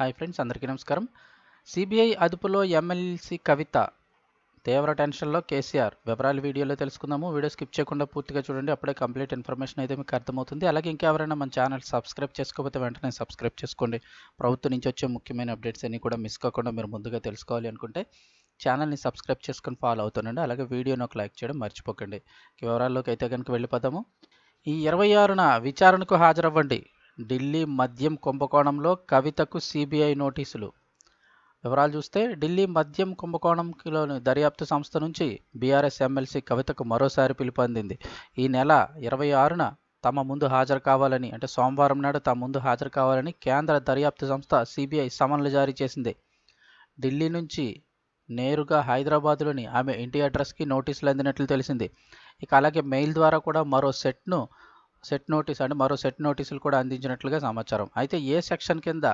Hi friends అందరికీ నమస్కారం. CBI అదుపులో ఎమ్మెల్సీ కవిత. తీవ్ర టెన్షన్లో కేసీఆర్. వివరాలు వీడియోలో తెలుసుకుందాము. వీడియో స్కిప్ చేయకుండా పూర్తిగా చూడండి. అప్పుడే కంప్లీట్ ఇన్ఫర్మేషన్ అయితే మీకు అర్థమవుతుంది. అలాగే ఇంకెవరైనా మన ఛానల్ సబ్స్క్రైబ్ చేసుకోకపోతే వెంటనే సబ్స్క్రైబ్ చేసుకోండి. ప్రభుత్వం నుంచి వచ్చే ముఖ్యమైన అప్డేట్స్ అన్నీ కూడా మిస్ కాకుండా మీరు ముందుగా తెలుసుకోవాలి అనుకుంటే ఛానల్ని సబ్స్క్రైబ్ చేసుకొని ఫాలో అవుతుండండి. అలాగే వీడియోని ఒక లైక్ చేయడం మర్చిపోకండి. వివరాల్లోకి అయితే కనుక వెళ్ళిపోదాము. ఈ ఇరవై ఆరున విచారణకు హాజరవ్వండి. ఢిల్లీ మద్యం కుంభకోణంలో కవితకు సిబిఐ నోటీసులు. వివరాలు చూస్తే ఢిల్లీ మద్యం కుంభకోణంలోని దర్యాప్తు సంస్థ నుంచి బీఆర్ఎస్ ఎమ్మెల్సీ కవితకు మరోసారి పిలుపు అందింది. ఈ నెల ఇరవై ఆరున తమ ముందు హాజరు కావాలని అంటే సోమవారం నాడు తమ ముందు హాజరు కావాలని కేంద్ర దర్యాప్తు సంస్థ సిబిఐ సమన్లు జారీ చేసింది. ఢిల్లీ నుంచి నేరుగా హైదరాబాద్లోని ఆమె ఇంటి అడ్రస్కి నోటీసులు అందినట్లు తెలిసింది. ఇక అలాగే మెయిల్ ద్వారా కూడా మరో సెట్ను సెట్ నోటీస్ అంటే మరో సెట్ నోటీసులు కూడా అందించినట్లుగా సమాచారం. అయితే ఏ సెక్షన్ కింద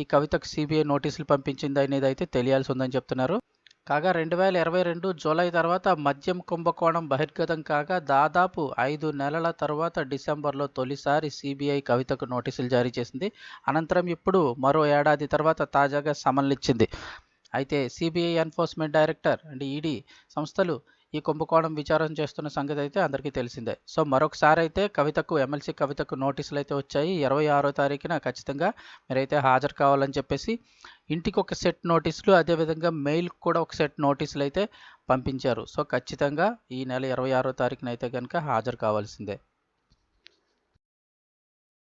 ఈ కవితకు సిబిఐ నోటీసులు పంపించింది అనేది అయితే తెలియాల్సి ఉందని చెప్తున్నారు. కాగా రెండు వేల ఇరవై రెండు జూలై తర్వాత మద్యం కుంభకోణం బహిర్గతం కాగా దాదాపు ఐదు నెలల తర్వాత డిసెంబర్లో తొలిసారి సిబిఐ కవితకు నోటీసులు జారీ చేసింది. అనంతరం ఇప్పుడు మరో ఏడాది తర్వాత తాజాగా సమన్లు ఇచ్చింది. అయితే సిబిఐ ఎన్ఫోర్స్మెంట్ డైరెక్టర్ అంటే ఈడీ సంస్థలు ఈ కుంభకోణం విచారణ చేస్తున్న సంగతి అయితే అందరికీ తెలిసిందే. సో మరొకసారి అయితే కవితకు ఎమ్మెల్సీ కవితకు నోటీసులు అయితే వచ్చాయి. ఇరవై ఆరో తారీఖున ఖచ్చితంగా మీరైతే హాజరు కావాలని చెప్పేసి ఇంటికి ఒక సెట్ నోటీసులు అదేవిధంగా మెయిల్ కూడా ఒక సెట్ నోటీసులు అయితే పంపించారు. సో ఖచ్చితంగా ఈ నెల ఇరవై ఆరో తారీఖున అయితే కనుక హాజరు కావాల్సిందే.